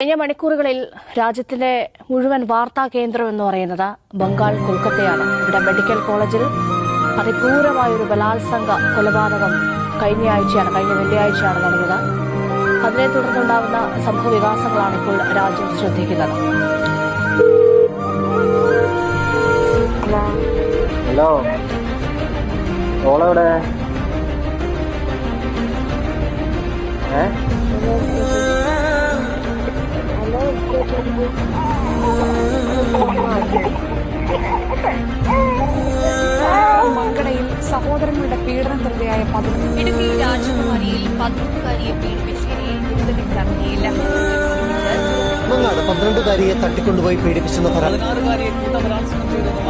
കഴിഞ്ഞ മണിക്കൂറുകളിൽ രാജ്യത്തിന്റെ മുഴുവൻ വാർത്താ കേന്ദ്രം എന്ന് പറയുന്നത് ബംഗാൾ കൊൽക്കത്തയാണ്. ഇവിടെ മെഡിക്കൽ കോളേജിൽ അതിക്രൂരമായ ഒരു ബലാത്സംഗ കൊലപാതകം കഴിഞ്ഞ ആഴ്ചയാണ് കഴിഞ്ഞ വെള്ളിയാഴ്ചയാണ് നടന്നത്. അതിനെ തുടർന്നുണ്ടാകുന്ന സംഭവ വികാസങ്ങളാണ് ഇപ്പോൾ രാജ്യം ശ്രദ്ധിക്കുന്നത്. ഹലോ. ഓളെവിടെ? ഏ? മങ്കടയിൽ സഹോദരങ്ങളുടെ പീഡനത്തിനിരയായ പതിനൊന്ന് ഇടുക്കി രാജകുമാരിയിൽ പതിനൊന്നുകാരിയെ പീഡിപ്പിച്ചതിനെ മങ്ങാട് പന്ത്രണ്ടുകാരിയെ തട്ടിക്കൊണ്ടുപോയി പീഡിപ്പിച്ചെന്ന് പരാതി. പതിനാറുകാരിയെ കൂട്ടബലാത്സംഗം ചെയ്തെന്ന്